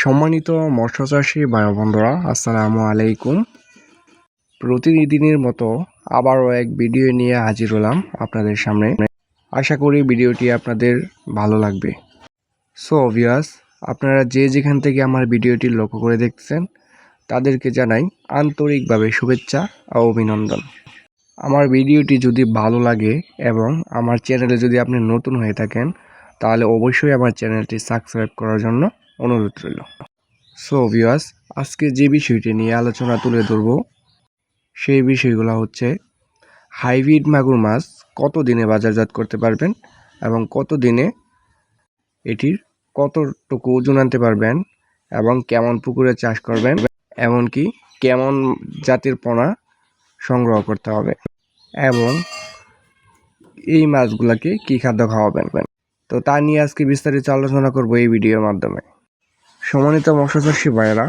সম্মানিত মৎস্য চাষী ভাই বন্ধুরা আসসালামু আলাইকুম। প্রতিদিনের মতো আবারও এক ভিডিও নিয়ে হাজির হলাম আপনাদের সামনে। আশা করি ভিডিওটি আপনাদের ভালো লাগবে। সো অভিয়াস আপনারা যে যেখান থেকে আমার ভিডিওটি লক্ষ্য করে দেখছেন, তাদেরকে জানাই আন্তরিকভাবে শুভেচ্ছা ও অভিনন্দন। আমার ভিডিওটি যদি ভালো লাগে এবং আমার চ্যানেলে যদি আপনি নতুন হয়ে থাকেন, তাহলে অবশ্যই আমার চ্যানেলটি সাবস্ক্রাইব করার জন্য অনুরোধ রইল। সো ভিউয়ার্স আজকে যে বিষয়টি নিয়ে আলোচনা তুলে ধরব, সেই বিষয়গুলো হচ্ছে হাইব্রিড মাগুর মাছ কত দিনে বাজারজাত করতে পারবেন এবং কত দিনে এটির কতটুকু ওজন আনতে পারবেন এবং কেমন পুকুরে চাষ করবেন, এমনকি কেমন জাতের পোনা সংগ্রহ করতে হবে এবং এই মাছগুলোকে কী খাদ্য খাওয়াবেন। তো তা নিয়ে আজকে বিস্তারিত আলোচনা করব এই ভিডিওর মাধ্যমে। সম্মানিত মৎস্যচাষী ভাইয়েরা,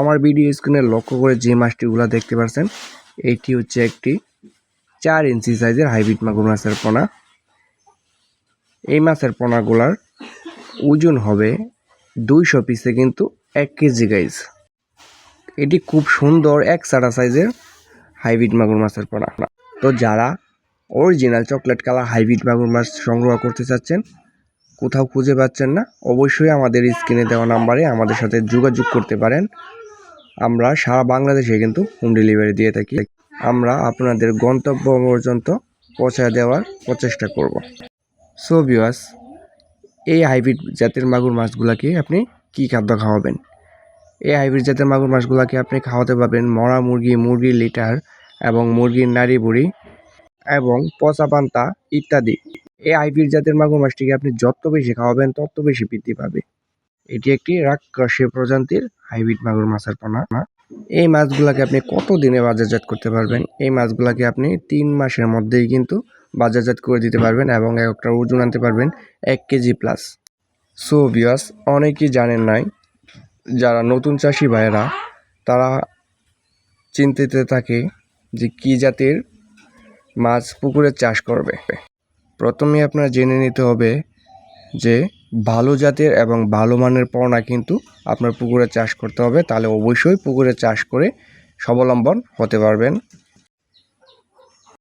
আমার ভিডিও স্ক্রিনে লক্ষ্য করে যে মাছটিগুলো দেখতে পাচ্ছেন এটি হচ্ছে একটি চার ইঞ্চি সাইজের হাইব্রিড মাগুর মাছের পোনা। এই মাছের পোনাগুলার ওজন হবে দুইশো পিসে কিন্তু এক কেজি গাইজ এটি খুব সুন্দর এক সাড়া সাইজের হাইব্রিড মাগুর মাছের পোনা। তো যারা অরিজিনাল চকলেট কালার হাইব্রিড মাগুর মাছ সংগ্রহ করতে চাচ্ছেন কোথাও খুঁজে পাচ্ছেন না, অবশ্যই আমাদের স্ক্রিনে দেওয়া নাম্বারে আমাদের সাথে যোগাযোগ করতে পারেন। আমরা সারা বাংলাদেশে কিন্তু হোম ডেলিভারি দিয়ে থাকি। আমরা আপনাদের গন্তব্য পর্যন্ত পৌঁছে দেওয়ার প্রচেষ্টা করব। সো ভিউয়ার্স এই হাইব্রিড জাতের মাগুর মাছগুলোকে আপনি কি খাদ্য খাওয়াবেন? এই হাইব্রিড জাতের মাগুর মাছগুলোকে আপনি খাওয়াতে পারবেন মরা মুরগি, মুরগির লিটার এবং মুরগির নাড়ি বুড়ি এবং পচা পান্তা ইত্যাদি। এই হাইব্রিড জাতের মাগুর মাছটিকে আপনি যত বেশি খাওয়াবেন, তত বেশি বৃদ্ধি পাবে। এটি একটি রাক্ষসীয় প্রজাতির হাইব্রিড মাগুর মাছের পোনা। এই মাছগুলোকে আপনি কত দিনে বাজারজাত করতে পারবেন? এই মাছগুলোকে আপনি তিন মাসের মধ্যেই কিন্তু বাজারজাত করে দিতে পারবেন এবং একটা ওজন আনতে পারবেন এক কেজি প্লাস সো বিয়াস অনেকেই জানেন নাই, যারা নতুন চাষি ভাইয়েরা, তারা চিন্তিত থাকে যে কী জাতের মাছ পুকুরে চাষ করবে। প্রথমে আপনার জেনে নিতে হবে যে ভালো জাতের এবং ভালো মানের পোনা কিন্তু আপনার পুকুরে চাষ করতে হবে। তাহলে অবশ্যই পুকুরে চাষ করে স্বাবলম্বন হতে পারবেন।